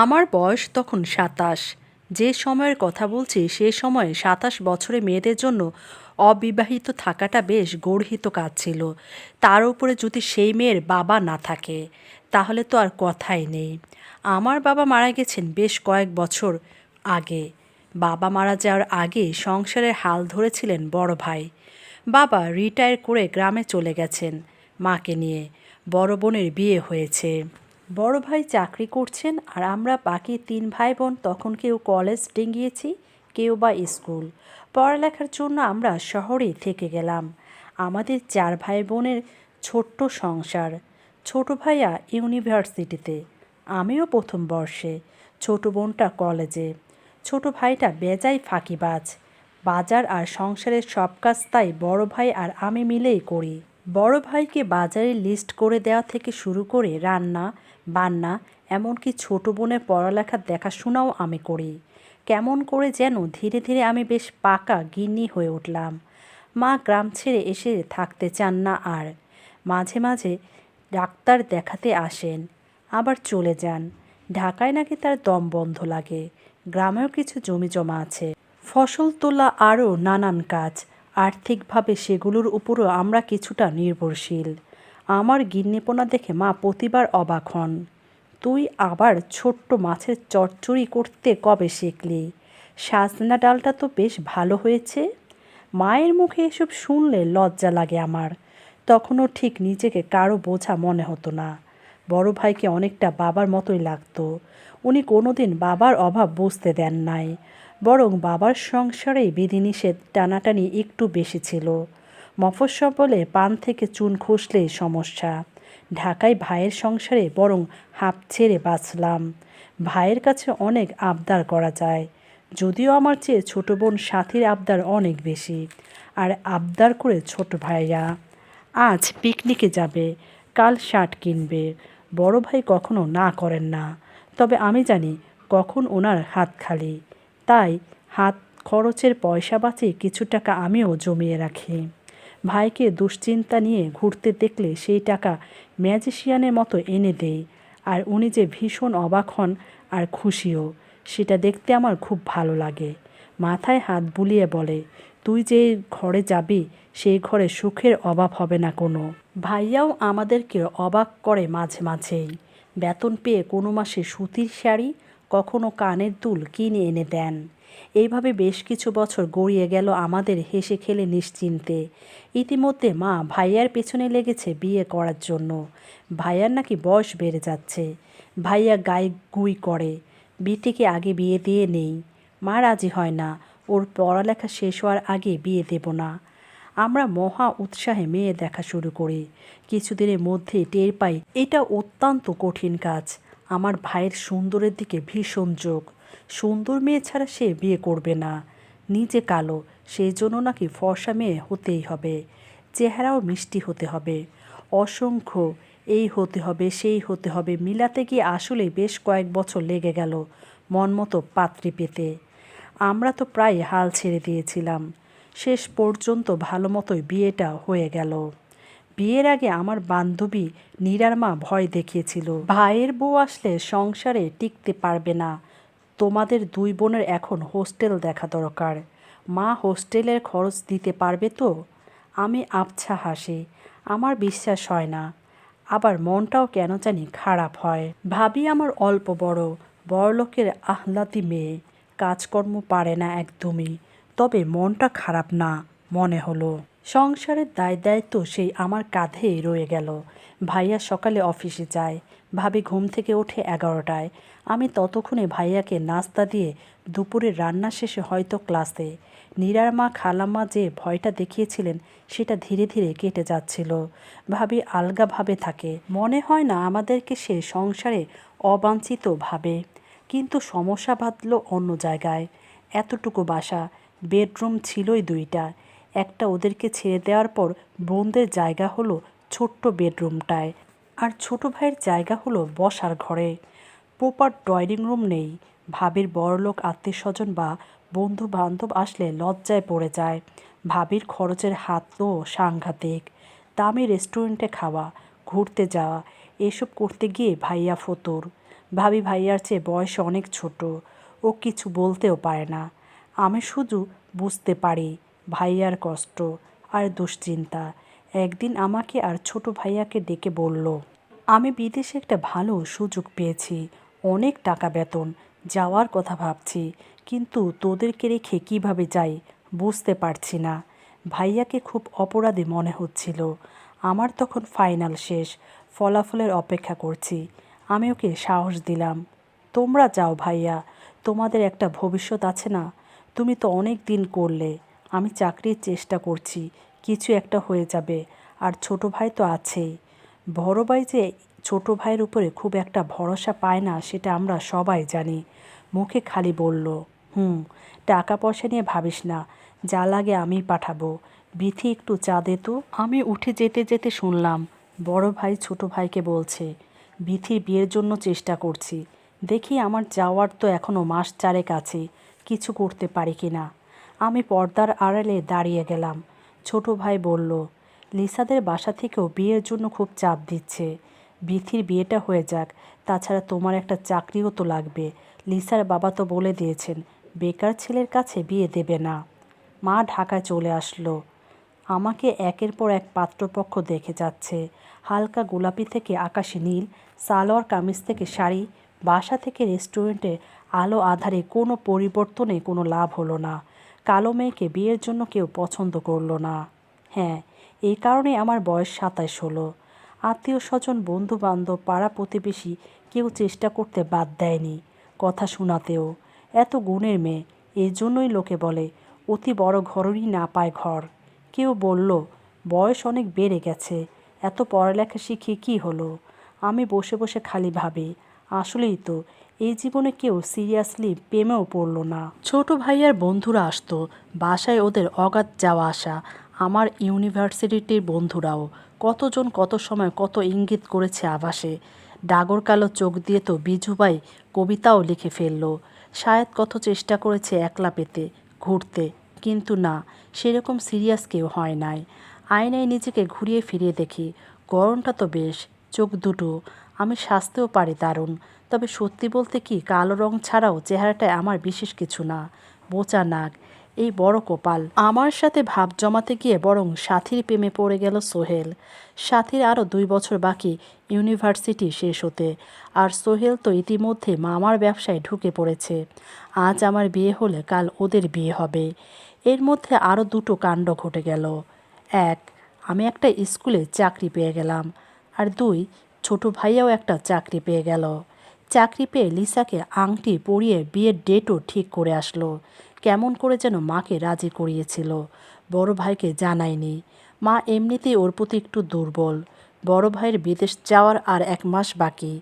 আমার বয়স তখন সাতাশ। যে সময়ের কথা বলছি, সে সময়ে সাতাশ বছরে মেয়েদের জন্য অবিবাহিত থাকাটা বেশ গর্হিত কাজ ছিল। তার উপরে যদি সেই মেয়ের বাবা না থাকে, তাহলে তো আর কথাই নেই। আমার বাবা মারা গেছেন বেশ কয়েক বছর আগে। বাবা মারা যাওয়ার আগে সংসারের হাল ধরেছিলেন বড় ভাই। বাবা রিটায়ার করে গ্রামে চলে গেছেন মাকে নিয়ে। বড় বোনের বিয়ে হয়েছে। বড় ভাই চাকরি করছেন আর আমরা বাকি তিন ভাই বোন তখন কেউ কলেজ ডিঙ্গিয়েছি, কেউ বা স্কুল। পড়ালেখার জন্য আমরা শহরে থেকে গেলাম। আমাদের চার ভাই বোনের ছোট্ট সংসার। ছোট ভাইয়া ইউনিভার্সিটিতে, আমিও প্রথম বর্ষে। ছোট বোনটা কলেজে। ছোট ভাইটা বেজায় ফাঁকিবাজ। বাজার আর সংসারের সব কাজ তাই বড় ভাই আর আমি মিলেই করি। বড় ভাইকে বাজারে লিস্ট করে দেওয়া থেকে শুরু করে রান্না, বান্না, এমনকি ছোট বোনের পড়ালেখার দেখাশোনাও আমি করি। কেমন করে যেন ধীরে ধীরে আমি বেশ পাকা গিন্নি হয়ে উঠলাম। মা গ্রাম ছেড়ে এসে থাকতে চান না আর। মাঝে মাঝে ডাক্তার দেখাতে আসেন, আবার চলে যান। ঢাকায় নাকি তার দম বন্ধ লাগে। গ্রামেও কিছু জমি জমা আছে। ফসল তোলা আরও নানান কাজ। আর্থিকভাবে সেগুলোর উপরও আমরা কিছুটা নির্ভরশীল। আমার গিন্নিপনা দেখে মা প্রতিবার অবাক হন। তুই আবার ছোট্ট মাছের চচ্চড়ি করতে কবে শিখলি? সাজনা ডালটা তো বেশ ভালো হয়েছে। মায়ের মুখে এসব শুনলে লজ্জা লাগে আমার। তখনও ঠিক নিজেকে কারও বোঝা মনে হতো না। বড় ভাইকে অনেকটা বাবার মতোই লাগতো। উনি কোনোদিন বাবার অভাব বুঝতে দেন নাই। বরং বাবার সংসারে বিধিনিষেধ টানাটানি একটু বেশি ছিল। মফস্বল বলে পান থেকে চুন খসলেই সমস্যা। ঢাকায় ভাইয়ের সংসারে বরং হাঁপ ছেড়ে বাঁচলাম। ভাইয়ের কাছে অনেক আবদার করা যায়। যদিও আমার চেয়ে ছোট বোন সাথীর আবদার অনেক বেশি। আর আবদার করে ছোট ভাইয়া আজ পিকনিকে যাবে, কাল শার্ট কিনবে। বড় ভাই কখনো না করেন না। তবে আমি জানি কখন ওনার হাত খালি। তাই হাত খরচের পয়সা বাঁচিয়ে কিছু টাকা আমিও জমিয়ে রাখি। ভাইকে দুশ্চিন্তা নিয়ে ঘুরতে দেখলে সেই টাকা ম্যাজিশিয়ানের মতো এনে দেই, আর উনি যে ভীষণ অবাক হন আর খুশিও, সেটা দেখতে আমার খুব ভালো লাগে। মাথায় হাত বুলিয়ে বলে, তুই যে ঘরে যাবি সেই ঘরে সুখের অভাব হবে না কোনো। ভাইয়াও আমাদেরকে অবাক করে মাঝে মাঝেই। বেতন পেয়ে কোনো মাসে সুতির শাড়ি কখনো কানের দুল কিনে এনে দেন। এইভাবে বেশ কিছু বছর গড়িয়ে গেল আমাদের হেসে খেলে নিশ্চিন্তে। ইতিমধ্যে মা ভাইয়ার পেছনে লেগেছে বিয়ে করার জন্য। ভাইয়ার নাকি বয়স বেড়ে যাচ্ছে। ভাইয়া গায়ে গুই করে। বিটিকে আগে বিয়ে দিয়ে নেই। মা রাজি হয় না। ওর পড়ালেখা শেষ হওয়ার আগে বিয়ে দেব না। আমরা মহা উৎসাহে মেয়ে দেখা শুরু করি। কিছুদিনের মধ্যে টের পাই, এটা অত্যন্ত কঠিন কাজ। আমার ভাইয়ের সুন্দরের দিকে ভীষণ যোগ সুন্দর মেয়ে ছাড়া সে বিয়ে করবে না। নিজে কালো সেই জন্য নাকি ফর্সা মেয়ে হতেই হবে। চেহারাও মিষ্টি হতে হবে। অসংখ্য, এই হতে হবে, সেই হতে হবে, মিলাতে গিয়ে আসলে বেশ কয়েক বছর লেগে গেল মন মতো পাত্রী পেতে। আমরা তো প্রায় হাল ছেড়ে দিয়েছিলাম। শেষ পর্যন্ত ভালো মতোই বিয়েটা হয়ে গেল। বিয়ের আগে আমার বান্ধবী নীরার মা ভয় দেখিয়েছিল। ভাইয়ের বউ আসলে সংসারে টিকতে পারবে না। তোমাদের দুই বোনের এখন হোস্টেল দেখা দরকার। মা হোস্টেলের খরচ দিতে পারবে তো? আমি আবছা হাসি। আমার বিশ্বাস হয় না। আবার মনটাও কেন জানি খারাপ হয়। ভাবি আমার অল্প বড়, বড়লোকের আহ্লাদি মেয়ে। কাজকর্ম পারে না একদমই। তবে মনটা খারাপ না, মনে হলো। সংসারের দায় দায়িত্ব সেই আমার কাঁধেই রয়ে গেল। ভাইয়া সকালে অফিসে যায়। ভাবি ঘুম থেকে ওঠে এগারোটায়। আমি ততক্ষণে ভাইয়াকে নাস্তা দিয়ে দুপুরের রান্না শেষে হয়তো ক্লাসে। নীরার মা খালাম্মা যে ভয়টা দেখিয়েছিলেন, সেটা ধীরে ধীরে কেটে যাচ্ছিল। ভাবি আলগাভাবে থাকে। মনে হয় না আমাদেরকে সে সংসারে অবাঞ্ছিত ভাবে। কিন্তু সমস্যা বাঁধল অন্য জায়গায়। এতটুকু বাসা, বেডরুম ছিলই দুইটা। একটা ওদেরকে ছেড়ে দেওয়ার পর বোনদের জায়গা হলো ছোট্ট বেডরুমটায়। আর ছোট ভাইয়ের জায়গা হলো বসার ঘরে। প্রপার ড্রয়িং রুম নেই। ভাবির বড়লোক আত্মীয় স্বজন বা বন্ধু বান্ধব আসলে লজ্জায় পড়ে যায়। ভাবির খরচের হাত তো সাংঘাতিক। দামি রেস্টুরেন্টে খাওয়া, ঘুরতে যাওয়া, এসব করতে গিয়ে ভাইয়া ফতুর। ভাবি ভাইয়ার চেয়ে বয়সে অনেক ছোট। ও কিছু বলতেও পারে না। আমি শুধু বুঝতে পারি ভাইয়ার কষ্ট আর দুশ্চিন্তা। একদিন আমাকে আর ছোট ভাইয়াকে ডেকে বলল, আমি বিদেশে একটা ভালো সুযোগ পেয়েছি, অনেক টাকা বেতন, যাওয়ার কথা ভাবছি, কিন্তু তোদেরকে রেখে কীভাবে যাই বুঝতে পারছি না। ভাইয়াকে খুব অপরাধী মনে হচ্ছিল। আমার তখন ফাইনাল শেষ, ফলাফলের অপেক্ষা করছি। আমি ওকে সাহস দিলাম, তোমরা যাও ভাইয়া, তোমাদের একটা ভবিষ্যৎ আছে না? তুমি তো অনেক দিন করলে আমি চাকরির চেষ্টা করছি, কিছু একটা হয়ে যাবে। আর ছোট ভাই তো আছেই। বড় ভাই যে ছোট ভাইয়ের উপরে খুব একটা ভরসা পায় না, সেটা আমরা সবাই জানি। মুখে খালি বলল, হুম টাকা পয়সা নিয়ে ভাবিস না, যা লাগে আমি পাঠাবো। বিথি, একটু চা দে তো। আমি উঠে যেতে যেতে শুনলাম, বড় ভাই ছোট ভাইকে বলছে বিথির বিয়ের জন্য চেষ্টা করছি। দেখি আমার যাওয়ার তো এখনও মাস চারেক আছে, কিছু করতে পারি কি না আমি পর্দার আড়ালে দাঁড়িয়ে গেলাম। ছোট ভাই বলল, লিসাদের বাসা থেকেও বিয়ের জন্য খুব চাপ দিচ্ছে। বিথির বিয়েটা হয়ে যাক। তাছাড়া তোমার একটা চাকরিও তো লাগবে। লিসার বাবা তো বলে দিয়েছেন, বেকার ছেলের কাছে বিয়ে দেবে না মা ঢাকায় চলে আসলো। আমাকে একের পর এক পাত্রপক্ষ দেখে যাচ্ছে। হালকা গোলাপি থেকে আকাশি নীল, সালোয়ার কামিজ থেকে শাড়ি, বাসা থেকে রেস্টুরেন্টে আলো আধারে কোনো পরিবর্তনে কোনো লাভ হলো না। কালো মেয়েকে বিয়ের জন্য কেউ পছন্দ করল না। হ্যাঁ এই কারণে আমার বয়স সাতাশ হলো। আত্মীয় স্বজন বন্ধু বান্ধব পাড়া প্রতিবেশী কেউ চেষ্টা করতে বাদ দেয়নি, কথা শোনাতেও। এত গুণের মেয়ে এই জন্যই লোকে বলে, অতি বড় ঘরই না পায় ঘর। কেউ বলল, বয়স অনেক বেড়ে গেছে, এত পড়ালেখা শিখে কি হলো? আমি বসে বসে খালি ভাবি আসলেই তো এই জীবনে কেউ সিরিয়াসলি প্রেমেও পড়ল না। ছোট ভাইয়ার বন্ধুরা আসতো, বাসায় ওদের অগাধ যাওয়া আসা, আমার ইউনিভার্সিটির বন্ধুরাও। কতজন কত সময় কত ইঙ্গিত করেছে আভাসে। ডাগর কালো চোখ দিয়ে তো বিজুবাই কবিতাও লিখে ফেলল। শায়দ কত চেষ্টা করেছে একলা পেতে, ঘুরতে, কিন্তু না, সেরকম সিরিয়াস কেউ হয় নাই। আয়নায় নিজেকে ঘুরিয়ে ফিরিয়ে দেখি গরমটা তো বেশ, চোখ দুটো। আমি সাজতেও পারি দারুণ। তবে সত্যি বলতে কি, কালো রং ছাড়াও চেহারাটায় আমার বিশেষ কিছু না। বোচা নাক, এই বড় কপাল। আমার সাথে ভাব জমাতে গিয়ে বরং সাথীর প্রেমে পড়ে গেল সোহেল। সাথীর আরও দুই বছর বাকি, ইউনিভার্সিটি শেষ হতে। আর সোহেল তো ইতিমধ্যে মামার ব্যবসায় ঢুকে পড়েছে। আজ আমার বিয়ে হলে কাল ওদের বিয়ে হবে। এর মধ্যে আরও দুটো কাণ্ড ঘটে গেল। এক, আমি একটা স্কুলে চাকরি পেয়ে গেলাম। আর দুই ছোট ভাইয়াও একটা চাকরি পেয়ে গেল। চাকরি পেয়ে লিসাকে আংটি পরিয়ে বিয়ের ডেটও ঠিক করে আসলো। কেমন করে যেন মাকে রাজি করিয়েছিল। বড় ভাইকে জানায়নি। মা এমনিতেই ওর প্রতি একটু দুর্বল। বড় ভাইয়ের বিদেশ যাওয়ার আর এক মাস বাকি।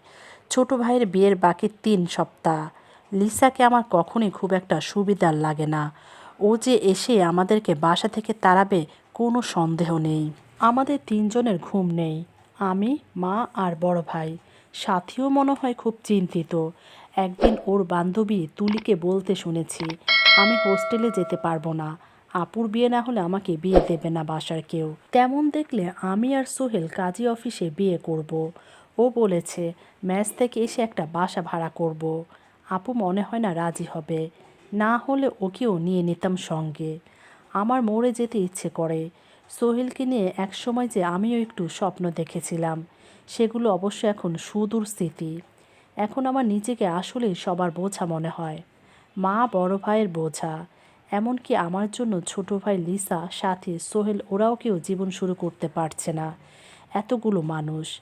ছোট ভাইয়ের বিয়ের বাকি তিন সপ্তাহ। লিসাকে আমার কখনই খুব একটা সুবিধার লাগে না। ও যে এসে আমাদেরকে বাসা থেকে তাড়াবে কোনো সন্দেহ নেই। আমাদের তিনজনের ঘুম নেই। আমি, মা আর বড় ভাই। সাথীও মনে হয় খুব চিন্তিত। একদিন ওর বান্ধবী তুলিকে বলতে শুনেছি, আমি হোস্টেলে যেতে পারব না। আপুর বিয়ে না হলে আমাকে বিয়ে দেবে না বাসার কেউ। তেমন দেখলে আমি আর সোহেল কাজী অফিসে বিয়ে করব। ও বলেছে, ম্যাচ থেকে এসে একটা বাসা ভাড়া করব। আপু মনে হয় না রাজি হবে। না হলে ওকেও নিয়ে নিতাম সঙ্গে। আমার মরে যেতে ইচ্ছে করে। সোহেলকে নিয়ে একসময় যে আমিও একটু স্বপ্ন দেখেছিলাম, সেগুলো অবশ্য এখন সুদূর স্মৃতি। এখন আমার নিজেকে আসলে সবার বোঝা মনে হয়। মা বড় ভাইয়ের বোঝা। এমনকি আমার জন্য ছোট ভাই লিসা, সাথে, সোহেল ওরাও কেউ জীবন শুরু করতে পারছে না। এতগুলো মানুষ।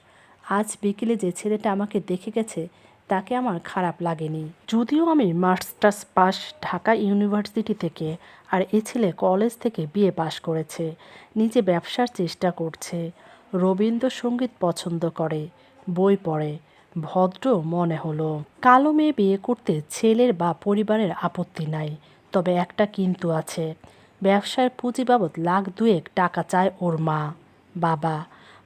আজ বিকেলে যে ছেলেটা আমাকে দেখে গেছে তাকে আমার খারাপ লাগেনি। যদিও আমি মাস্টার্স পাস ঢাকা ইউনিভার্সিটি থেকে আর এ ছেলে কলেজ থেকে বিয়ে পাশ করেছে। নিজে ব্যবসার চেষ্টা করছে। রবীন্দ্রসঙ্গীত পছন্দ করে। বই পড়ে। ভদ্র মনে হলো। কালো মেয়ে বিয়ে করতে ছেলের বা পরিবারের আপত্তি নাই। তবে একটা কিন্তু আছে। ব্যবসার পুঁজি বাবদ লাখ দুয়েক টাকা চায় ওর মা। বাবা,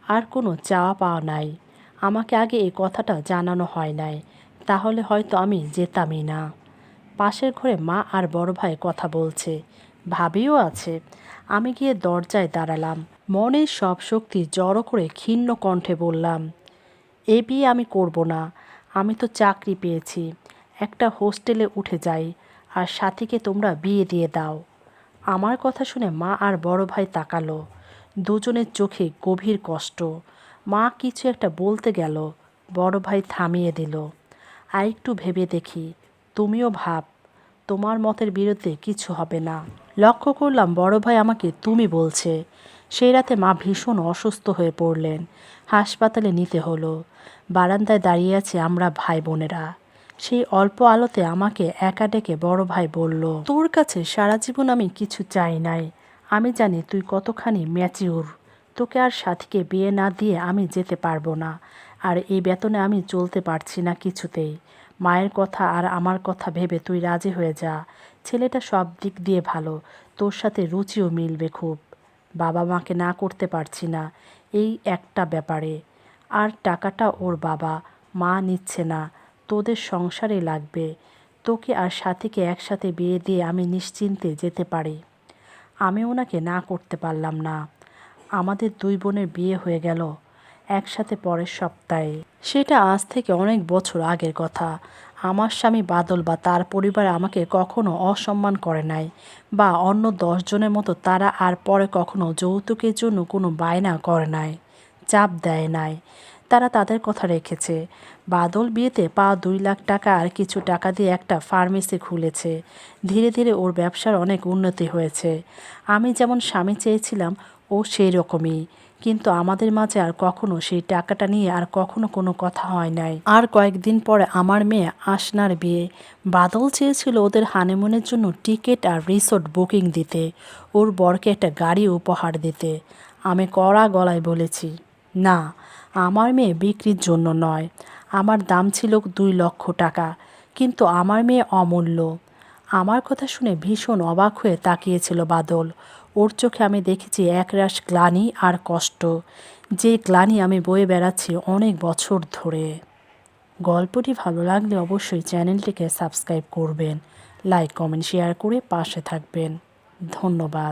আর কোনো চাওয়া পাওয়া নাই। আমাকে আগে এই কথাটা জানানো হয় নাই। তাহলে হয়তো আমি যেতামই না। পাশের ঘরে মা আর বড় ভাই কথা বলছে। ভাবিও আছে। আমি গিয়ে দরজায় দাঁড়ালাম। মনের সব শক্তি জড়ো করে ক্ষীণ কণ্ঠে বললাম, এ বিয়ে আমি করব না। আমি তো চাকরি পেয়েছি। একটা হোস্টেলে উঠে যাই আর সাথীকে তোমরা বিয়ে দিয়ে দাও। আমার কথা শুনে মা আর বড় ভাই তাকালো। দুজনের চোখে গভীর কষ্ট। মা কিছু একটা বলতে গেল। বড় ভাই থামিয়ে দিল। আর একটু ভেবে দেখি, তুমিও ভাব, তোমার মতের বিরুদ্ধে কিছু হবে না। লক্ষ্য করলাম বড় ভাই আমাকে তুমি বলছে। সেই রাতে মা ভীষণ অসুস্থ হয়ে পড়লেন। হাসপাতালে নিতে হলো। বারান্দায় দাঁড়িয়ে আছে আমরা ভাই বোনেরা। সেই অল্প আলোতে আমাকে একা ডেকে বড় ভাই বলল, তোর কাছে সারা জীবন আমি কিছু চাই নাই। আমি জানি তুই কতখানি ম্যাচিউর তোকে আর সাথীকে বিয়ে না দিয়ে আমি যেতে পারব না। আর এই বেতনে আমি চলতে পারছি না কিছুতেই। মায়ের কথা আর আমার কথা ভেবে তুই রাজি হয়ে যা। ছেলেটা সব দিক দিয়ে ভালো। তোর সাথে রুচিও মিলবে খুব। বাবা মাকে না করতে পারছি না। এই একটা ব্যাপারে। আর টাকাটা ওর বাবা। মা নিচ্ছে না। তোদের সংসারে লাগবে। তোকে আর সাথীকে একসাথে বিয়ে দিয়ে আমি নিশ্চিন্তে যেতে পারি। আমি ওনাকে না করতে পারলাম না। আমাদের দুই বোনের বিয়ে হয়ে গেল। একসাথে পরের সপ্তাহে। সেটা আজ থেকে অনেক বছর আগের কথা। আমার স্বামী বাদল বা তার পরিবার আমাকে কখনো অসম্মান করে নাই বা অন্য দশজনের মতো তারা আর পরে কখনো যৌতুকের জন্য কোনো বায়না করে নাই, চাপ দেয় নাই। তারা তাদের কথা রেখেছে। বাদল বিয়েতে পা দুই লাখ টাকা আর কিছু টাকা দিয়ে একটা ফার্মেসি খুলেছে। ধীরে ধীরে ওর ব্যবসার অনেক উন্নতি হয়েছে। আমি যেমন স্বামী চেয়েছিলাম, ও সেই রকমই। কিন্তু আমাদের মাঝে আর কখনো সেই টাকাটা নিয়ে আর কখনো কোনো কথা হয় নাই। আর কয়েকদিন পরে আমার মেয়ে আসনার বিয়ে। বাদল চেয়েছিল ওদের হানিমুনের জন্য টিকিট আর রিসোর্ট বুকিং দিতে, ওর বরকে একটা গাড়ি উপহার দিতে। আমি কড়া গলায় বলেছি, না, আমার মেয়ে বিক্রির জন্য নয়। আমার দাম ছিল দুই লক্ষ টাকা, কিন্তু আমার মেয়ে অমূল্য। আমার কথা শুনে ভীষণ অবাক হয়ে তাকিয়েছিল বাদল। ওর চোখে আমি দেখেছি একরাশ গ্লানি আর কষ্ট। যে গ্লানি আমি বয়ে বেড়াচ্ছি অনেক বছর ধরে। গল্পটি ভালো লাগলে অবশ্যই চ্যানেলটিকে সাবস্ক্রাইব করবেন, লাইক, কমেন্ট, শেয়ার করে পাশে থাকবেন। ধন্যবাদ।